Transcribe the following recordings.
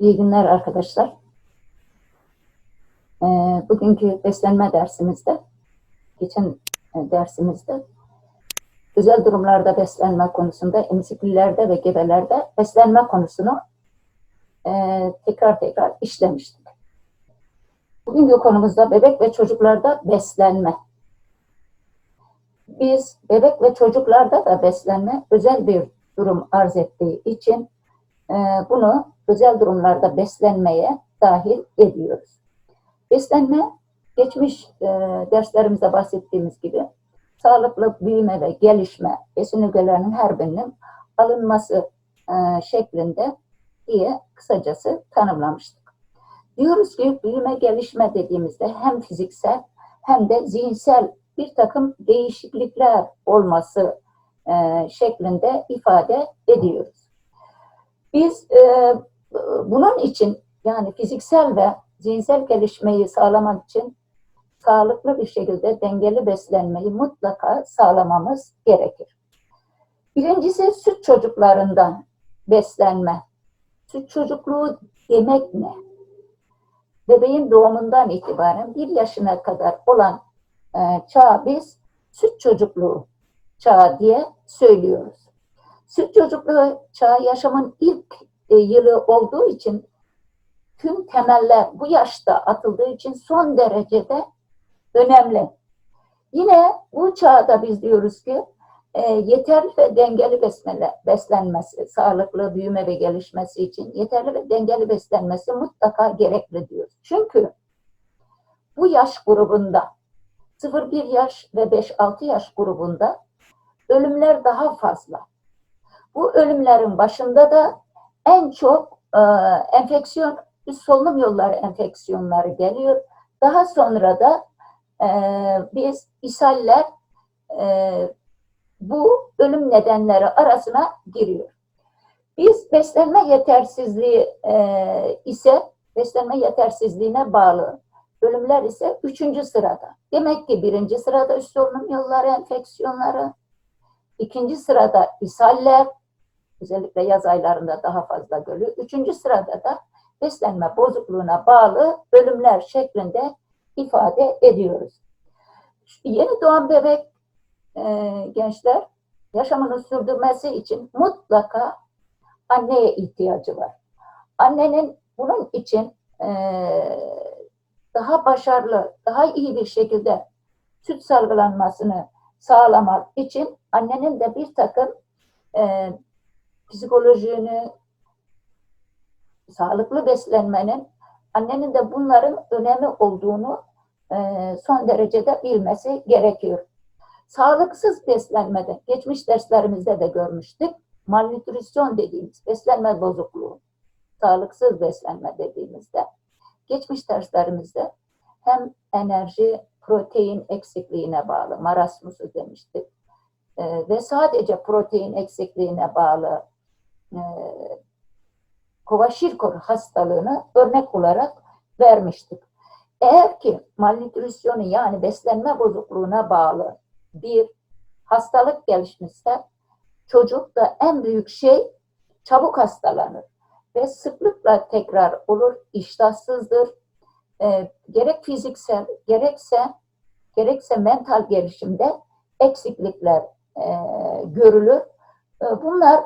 İyi günler arkadaşlar. Ee, bugünkü beslenme dersimizde, geçen e, dersimizde özel durumlarda beslenme konusunda, emziklilerde ve gebelerde beslenme konusunu e, tekrar tekrar işlemiştik. Bugünkü konumuzda bebek ve çocuklarda beslenme. Biz bebek ve çocuklarda da beslenme özel bir durum arz ettiği için bunu özel durumlarda beslenmeye dahil ediyoruz. Beslenme, geçmiş e, derslerimizde bahsettiğimiz gibi sağlıklı büyüme ve gelişme besin ögelerinin her birinin alınması e, şeklinde diye kısacası tanımlamıştık. Diyoruz ki büyüme gelişme dediğimizde hem fiziksel hem de zihinsel bir takım değişiklikler olması e, şeklinde ifade ediyoruz. Biz e, bunun için yani fiziksel ve zihinsel gelişmeyi sağlamak için sağlıklı bir şekilde dengeli beslenmeyi mutlaka sağlamamız gerekir. Birincisi süt çocuklarından beslenme. Süt çocukluğu demek ne? Bebeğin doğumundan itibaren bir yaşına kadar olan e, çağı biz süt çocukluğu çağı diye söylüyoruz. Süt çocukluğu çağı yaşamın ilk e, yılı olduğu için tüm temeller bu yaşta atıldığı için son derecede önemli. Yine bu çağda biz diyoruz ki e, yeterli ve dengeli besmele, beslenmesi, sağlıklı büyüme ve gelişmesi için yeterli ve dengeli beslenmesi mutlaka gerekli diyoruz. Çünkü bu yaş grubunda 0-1 yaş ve 5-6 yaş grubunda ölümler daha fazla. Bu ölümlerin başında da en çok e, enfeksiyon, üst solunum yolları enfeksiyonları geliyor. Daha sonra da e, biz ishaller e, bu ölüm nedenleri arasına giriyor. Biz beslenme yetersizliği e, ise beslenme yetersizliğine bağlı. Ölümler ise üçüncü sırada. Demek ki birinci sırada üst solunum yolları enfeksiyonları, ikinci sırada ishaller, özellikle yaz aylarında daha fazla görülüyor. Üçüncü sırada da beslenme bozukluğuna bağlı ölümler şeklinde ifade ediyoruz. Yeni doğan bebek e, gençler yaşamını sürdürmesi için mutlaka anneye ihtiyacı var. Annenin bunun için e, daha başarılı, daha iyi bir şekilde süt salgılanmasını sağlamak için annenin de bir takım e, psikolojini, sağlıklı beslenmenin annenin de bunların önemi olduğunu e, son derecede bilmesi gerekiyor. Sağlıksız beslenmede, geçmiş derslerimizde de görmüştük, malnutrisyon dediğimiz beslenme bozukluğu, sağlıksız beslenme dediğimizde, geçmiş derslerimizde hem enerji, protein eksikliğine bağlı, marasmusu demiştik, e, ve sadece protein eksikliğine bağlı e, Kovashirkor hastalığını örnek olarak vermiştik. Eğer ki malnütrisyonu yani beslenme bozukluğuna bağlı bir hastalık gelişmişse çocuk da en büyük şey çabuk hastalanır ve sıklıkla tekrar olur, iştahsızdır. E, gerek fiziksel gerekse gerekse mental gelişimde eksiklikler e, görülür. E, bunlar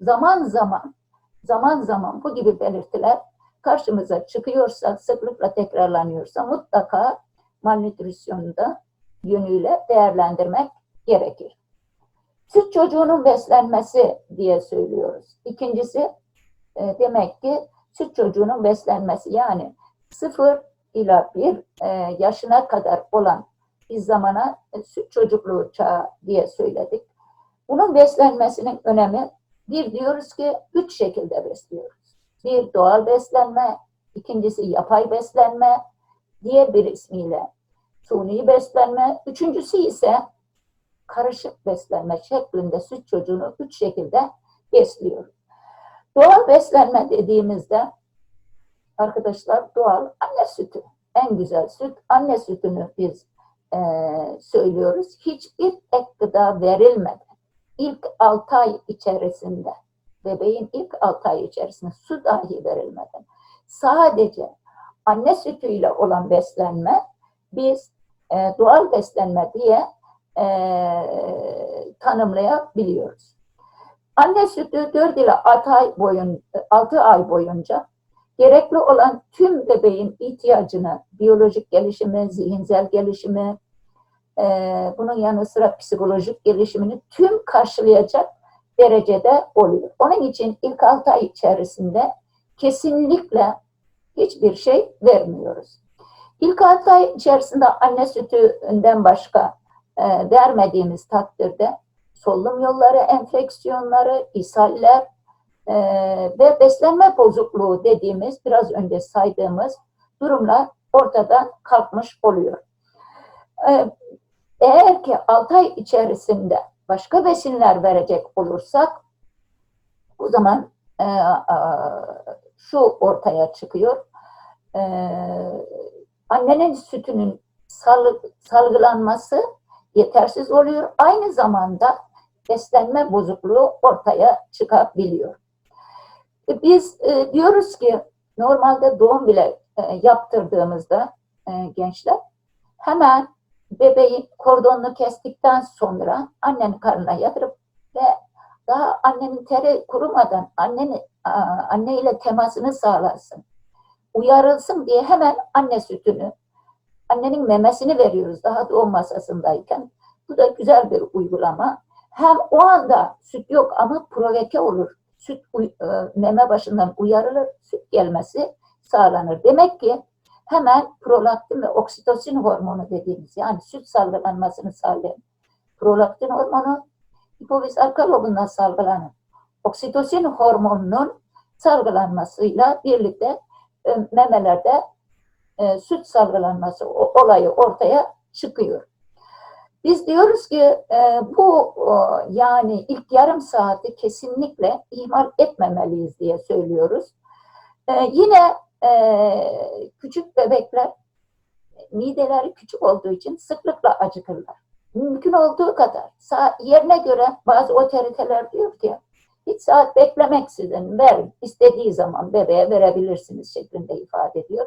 zaman zaman zaman zaman bu gibi belirtiler karşımıza çıkıyorsa, sıklıkla tekrarlanıyorsa mutlaka malnütrisyonda yönüyle değerlendirmek gerekir. Süt çocuğunun beslenmesi diye söylüyoruz. İkincisi e, demek ki süt çocuğunun beslenmesi yani 0 ila 1 e, yaşına kadar olan bir zamana e, süt çocukluğu çağı diye söyledik. Bunun beslenmesinin önemi bir diyoruz ki üç şekilde besliyoruz. Bir doğal beslenme, ikincisi yapay beslenme, diğer bir ismiyle suni beslenme, üçüncüsü ise karışık beslenme şeklinde süt çocuğunu üç şekilde besliyoruz. Doğal beslenme dediğimizde arkadaşlar doğal anne sütü, en güzel süt anne sütünü biz e, söylüyoruz. Hiçbir ek gıda verilmeden ilk 6 ay içerisinde bebeğin ilk 6 ay içerisinde su dahi verilmeden sadece anne sütüyle olan beslenme biz e, doğal beslenme diye e, tanımlayabiliyoruz. Anne sütü 4 ile 6 ay, boyun, 6 ay boyunca gerekli olan tüm bebeğin ihtiyacını, biyolojik gelişimi, zihinsel gelişimi, e, bunun yanı sıra psikolojik gelişimini tüm karşılayacak derecede oluyor. Onun için ilk 6 ay içerisinde kesinlikle hiçbir şey vermiyoruz. İlk 6 ay içerisinde anne sütünden başka e, vermediğimiz takdirde solunum yolları enfeksiyonları, ishaller e, ve beslenme bozukluğu dediğimiz biraz önce saydığımız durumlar ortadan kalkmış oluyor. E, eğer ki 6 ay içerisinde başka besinler verecek olursak o zaman e, e, şu ortaya çıkıyor. E, annenin sütünün sal, salgılanması yetersiz oluyor. Aynı zamanda beslenme bozukluğu ortaya çıkabiliyor. E, biz e, diyoruz ki normalde doğum bile e, yaptırdığımızda e, gençler hemen bebeğin kordonunu kestikten sonra annenin karnına yatırıp ve daha annenin teri kurumadan annenin anne ile temasını sağlasın, uyarılsın diye hemen anne sütünü, annenin memesini veriyoruz daha doğum masasındayken. Bu da güzel bir uygulama. Hem o anda süt yok ama provoke olur. Süt e, meme başından uyarılır, süt gelmesi sağlanır. Demek ki hemen prolaktin ve oksitosin hormonu dediğimiz yani süt salgılanmasını sağlayan prolaktin hormonu hipofiz arka lobundan salgılanan oksitosin hormonunun salgılanmasıyla birlikte e, memelerde e, süt salgılanması olayı ortaya çıkıyor. Biz diyoruz ki e, bu o, yani ilk yarım saati kesinlikle ihmal etmemeliyiz diye söylüyoruz. E, yine e, küçük bebekler mideleri küçük olduğu için sıklıkla acıkırlar. Mümkün olduğu kadar saat yerine göre bazı otoriteler diyor ki hiç saat beklemeksizin ver istediği zaman bebeğe verebilirsiniz şeklinde ifade ediyor.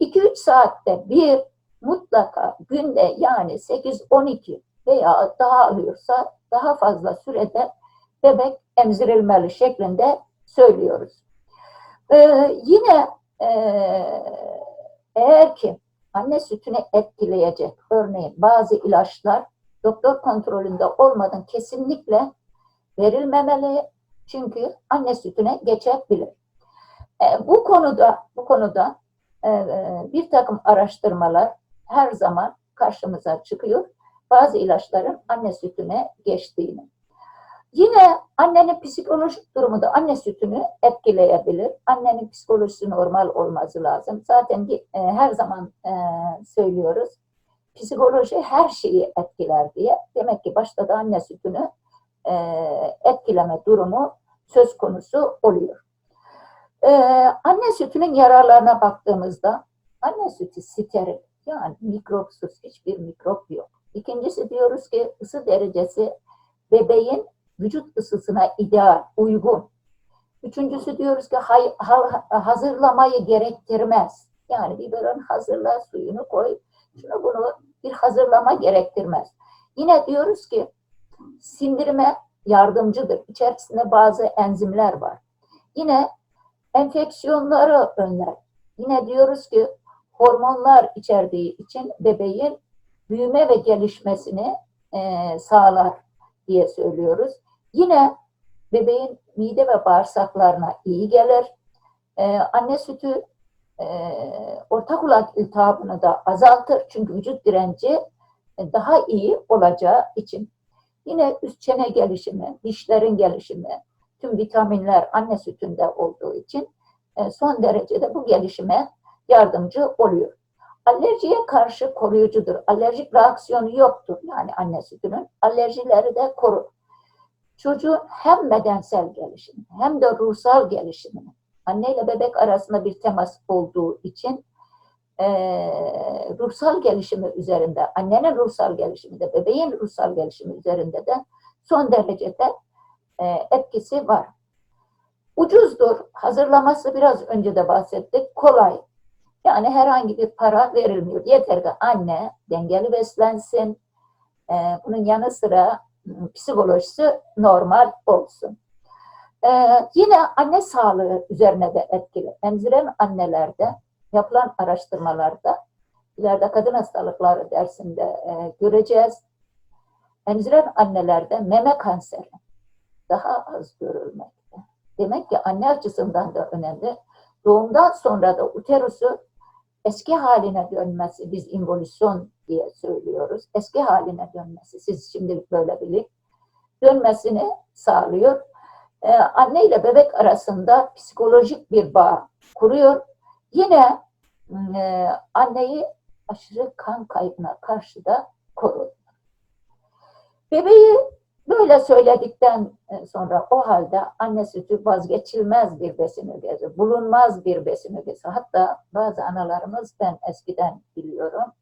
2-3 saatte bir mutlaka günde yani 8-12 veya daha alıyorsa daha fazla sürede bebek emzirilmeli şeklinde söylüyoruz. Ee, yine e, eğer ki anne sütünü etkileyecek örneğin bazı ilaçlar doktor kontrolünde olmadan kesinlikle verilmemeli çünkü anne sütüne geçebilir. E, bu konuda bu konuda e, bir takım araştırmalar her zaman karşımıza çıkıyor. Bazı ilaçların anne sütüne geçtiğini. Yine annenin psikolojik durumu da anne sütünü etkileyebilir. Annenin psikolojisi normal olması lazım. Zaten e, her zaman e, söylüyoruz. Psikoloji her şeyi etkiler diye. Demek ki başta da anne sütünü e, etkileme durumu söz konusu oluyor. E, anne sütünün yararlarına baktığımızda anne sütü steril yani mikropsuz hiçbir mikrop yok. İkincisi diyoruz ki ısı derecesi bebeğin vücut ısısına ideal, uygun. Üçüncüsü diyoruz ki hay, ha, hazırlamayı gerektirmez. Yani biberon hazırla, suyunu koy, şunu bunu bir hazırlama gerektirmez. Yine diyoruz ki sindirime yardımcıdır. İçerisinde bazı enzimler var. Yine enfeksiyonları önler. Yine diyoruz ki hormonlar içerdiği için bebeğin büyüme ve gelişmesini e, sağlar diye söylüyoruz. Yine bebeğin mide ve bağırsaklarına iyi gelir. E, anne sütü e, orta kulak iltihabını da azaltır. Çünkü vücut direnci daha iyi olacağı için. Yine üst çene gelişimi, dişlerin gelişimi, tüm vitaminler anne sütünde olduğu için e, son derecede bu gelişime yardımcı oluyor. Alerjiye karşı koruyucudur. Alerjik reaksiyonu yoktur yani anne sütünün. Alerjileri de korur. Çocuğun hem bedensel gelişimi hem de ruhsal gelişimini anne ile bebek arasında bir temas olduğu için e, ruhsal gelişimi üzerinde, annenin ruhsal gelişimi de, bebeğin ruhsal gelişimi üzerinde de son derecede e, etkisi var. Ucuzdur. Hazırlaması biraz önce de bahsettik. Kolay. Yani herhangi bir para verilmiyor. Yeter ki anne dengeli beslensin. Ee, bunun yanı sıra psikolojisi normal olsun. Ee, yine anne sağlığı üzerine de etkili. Emziren annelerde yapılan araştırmalarda ileride kadın hastalıkları dersinde e, göreceğiz. Emziren annelerde meme kanseri daha az görülmekte. Demek ki anne açısından da önemli. Doğumdan sonra da uterusu eski haline dönmesi, biz involüsyon diye söylüyoruz. Eski haline dönmesi, siz şimdilik böyle bilin, dönmesini sağlıyor. Ee, anne ile bebek arasında psikolojik bir bağ kuruyor. Yine e, anneyi aşırı kan kaybına karşı da korur. Bebeği böyle söyledikten e, sonra o halde anne sütü vazgeçilmez bir besin ögesi, bulunmaz bir besin ögesi. Hatta bazı analarımız ben eskiden biliyorum,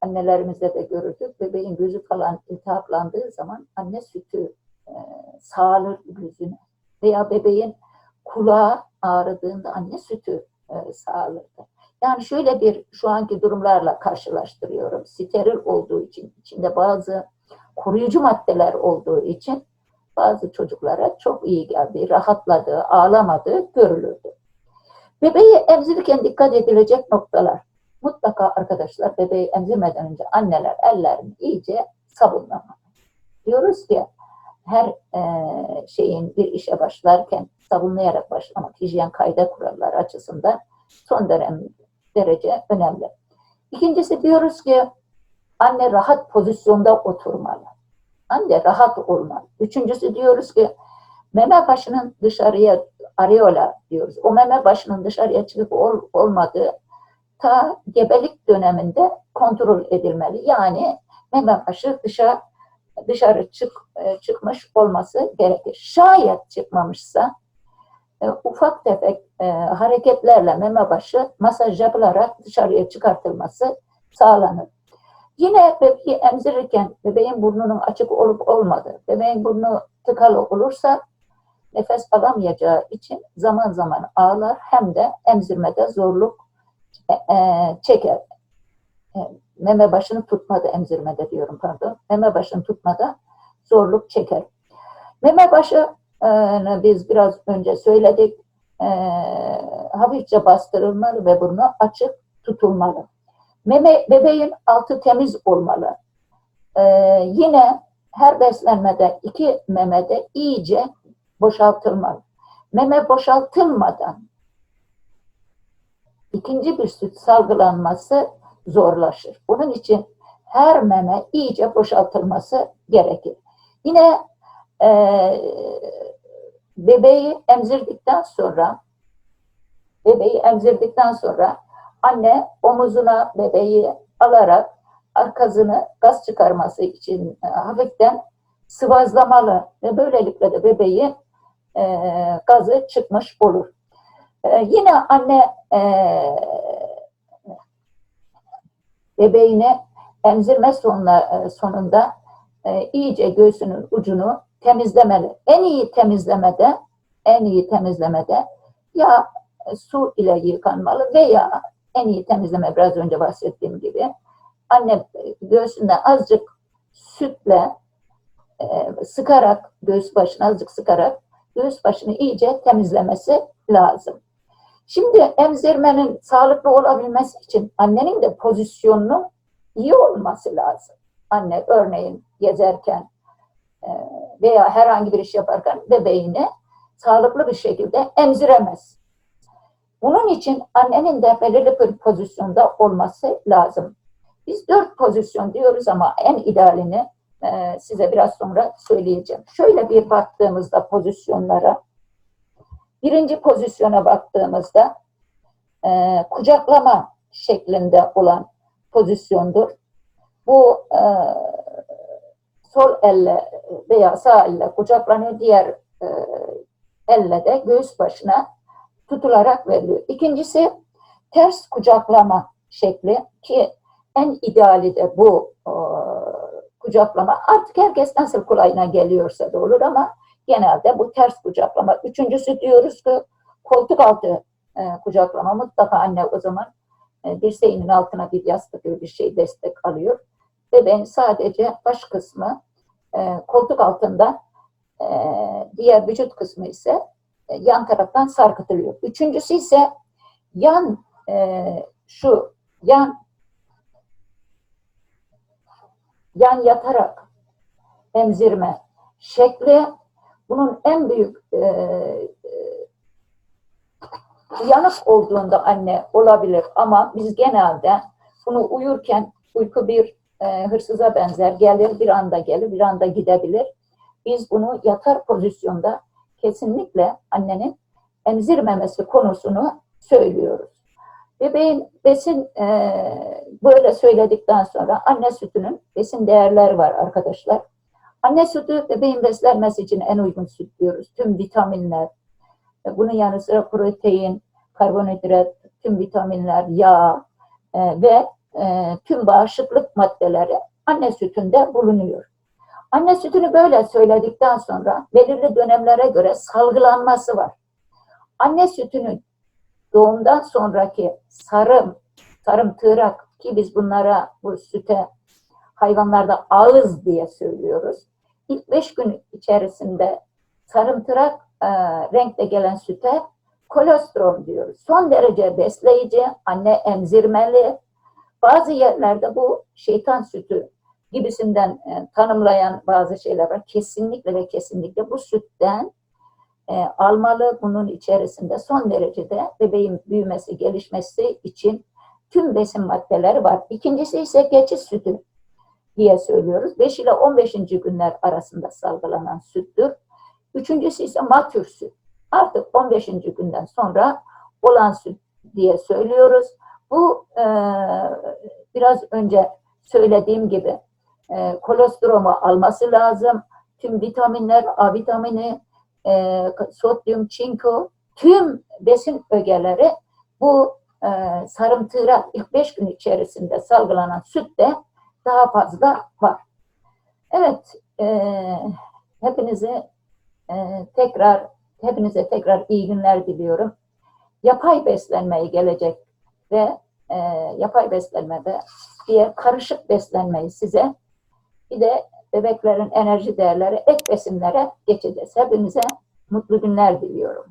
annelerimizde de görürdük, bebeğin gözü falan iltihaplandığı zaman anne sütü e, sağılır gözüne veya bebeğin kulağı ağrıdığında anne sütü e, sağlardı. Yani şöyle bir şu anki durumlarla karşılaştırıyorum. Steril olduğu için, içinde bazı koruyucu maddeler olduğu için bazı çocuklara çok iyi geldi, rahatladığı, ağlamadığı görülürdü. Bebeği emzirirken dikkat edilecek noktalar. Mutlaka arkadaşlar bebeği emzirmeden önce anneler ellerini iyice sabunlamalı. Diyoruz ki her e, şeyin bir işe başlarken sabunlayarak başlamak hijyen kayda kuralları açısından son dönem derece önemli. İkincisi diyoruz ki anne rahat pozisyonda oturmalı. Anne rahat olmalı. Üçüncüsü diyoruz ki meme başının dışarıya areola diyoruz. O meme başının dışarıya çıkıp ol, olmadığı ta gebelik döneminde kontrol edilmeli. Yani meme başı dışa, dışarı çık, e, çıkmış olması gerekir. Şayet çıkmamışsa e, ufak tefek e, hareketlerle meme başı masaj yapılarak dışarıya çıkartılması sağlanır. Yine bebeği emzirirken bebeğin burnunun açık olup olmadığı, bebeğin burnu tıkalı olursa nefes alamayacağı için zaman zaman ağlar hem de emzirmede zorluk e, e, çeker. E, meme başını tutmadı emzirmede diyorum pardon. Meme başını tutmada zorluk çeker. Meme başı e, biz biraz önce söyledik e, hafifçe bastırılmalı ve burnu açık tutulmalı. Meme, bebeğin altı temiz olmalı. Ee, yine her beslenmede iki memede iyice boşaltılmalı. Meme boşaltılmadan ikinci bir süt salgılanması zorlaşır. Bunun için her meme iyice boşaltılması gerekir. Yine e, bebeği emzirdikten sonra bebeği emzirdikten sonra anne omuzuna bebeği alarak arkasını gaz çıkarması için e, hafiften sıvazlamalı ve böylelikle de bebeği e, gazı çıkmış olur. E, yine anne e, bebeğini emzirme sonuna, e, sonunda e, iyice göğsünün ucunu temizlemeli. En iyi temizlemede en iyi temizlemede ya su ile yıkanmalı veya en iyi temizleme biraz önce bahsettiğim gibi anne göğsünden azıcık sütle e, sıkarak göğüs başını azıcık sıkarak göğüs başını iyice temizlemesi lazım. Şimdi emzirmenin sağlıklı olabilmesi için annenin de pozisyonunun iyi olması lazım. Anne örneğin gezerken e, veya herhangi bir iş yaparken bebeğini sağlıklı bir şekilde emziremez. Bunun için annenin de belirli bir pozisyonda olması lazım. Biz dört pozisyon diyoruz ama en idealini e, size biraz sonra söyleyeceğim. Şöyle bir baktığımızda pozisyonlara, birinci pozisyona baktığımızda e, kucaklama şeklinde olan pozisyondur. Bu e, sol elle veya sağ elle kucaklanıyor, diğer e, elle de göğüs başına tutularak veriliyor. İkincisi ters kucaklama şekli ki en ideali de bu e, kucaklama. Artık herkes nasıl kolayına geliyorsa da olur ama genelde bu ters kucaklama. Üçüncüsü diyoruz ki koltuk altı e, kucaklama. Mutlaka anne o zaman e, dirseğinin altına bir yastık gibi bir şey destek alıyor. Bebeğin sadece baş kısmı e, koltuk altında e, diğer vücut kısmı ise e, yan taraftan sarkıtılıyor. Üçüncüsü ise yan e, şu yan yan yatarak emzirme şekli bunun en büyük e, e, yanık olduğunda anne olabilir ama biz genelde bunu uyurken uyku bir e, hırsıza benzer gelir bir anda gelir bir anda gidebilir. Biz bunu yatar pozisyonda kesinlikle annenin emzirmemesi konusunu söylüyoruz. Bebeğin besin e, böyle söyledikten sonra anne sütünün besin değerleri var arkadaşlar. Anne sütü bebeğin beslenmesi için en uygun süt diyoruz. Tüm vitaminler, e, bunun yanı sıra protein, karbonhidrat, tüm vitaminler, yağ e, ve e, tüm bağışıklık maddeleri anne sütünde bulunuyor. Anne sütünü böyle söyledikten sonra belirli dönemlere göre salgılanması var. Anne sütünün doğumdan sonraki sarım, sarım tığrak ki biz bunlara bu süte hayvanlarda ağız diye söylüyoruz. İlk beş gün içerisinde sarımtırak e, renkte gelen süte kolostrum diyoruz. Son derece besleyici, anne emzirmeli. Bazı yerlerde bu şeytan sütü gibisinden e, tanımlayan bazı şeyler var. Kesinlikle ve kesinlikle bu sütten e, almalı. Bunun içerisinde son derecede bebeğin büyümesi, gelişmesi için tüm besin maddeleri var. İkincisi ise geçiş sütü diye söylüyoruz. 5 ile 15. günler arasında salgılanan süttür. Üçüncüsü ise matür süt. Artık 15. günden sonra olan süt diye söylüyoruz. Bu e, biraz önce söylediğim gibi e, kolostromu alması lazım. Tüm vitaminler, A vitamini, e, sodyum, çinko, tüm besin ögeleri bu e, sarımtıra ilk 5 gün içerisinde salgılanan sütte daha fazla var. Evet, e, hepinize e, tekrar hepinize tekrar iyi günler diliyorum. Yapay beslenmeyi gelecek ve e, yapay beslenmede diye karışık beslenmeyi size bir de bebeklerin enerji değerleri ek besinlere geçeceğiz. Hepinize mutlu günler diliyorum.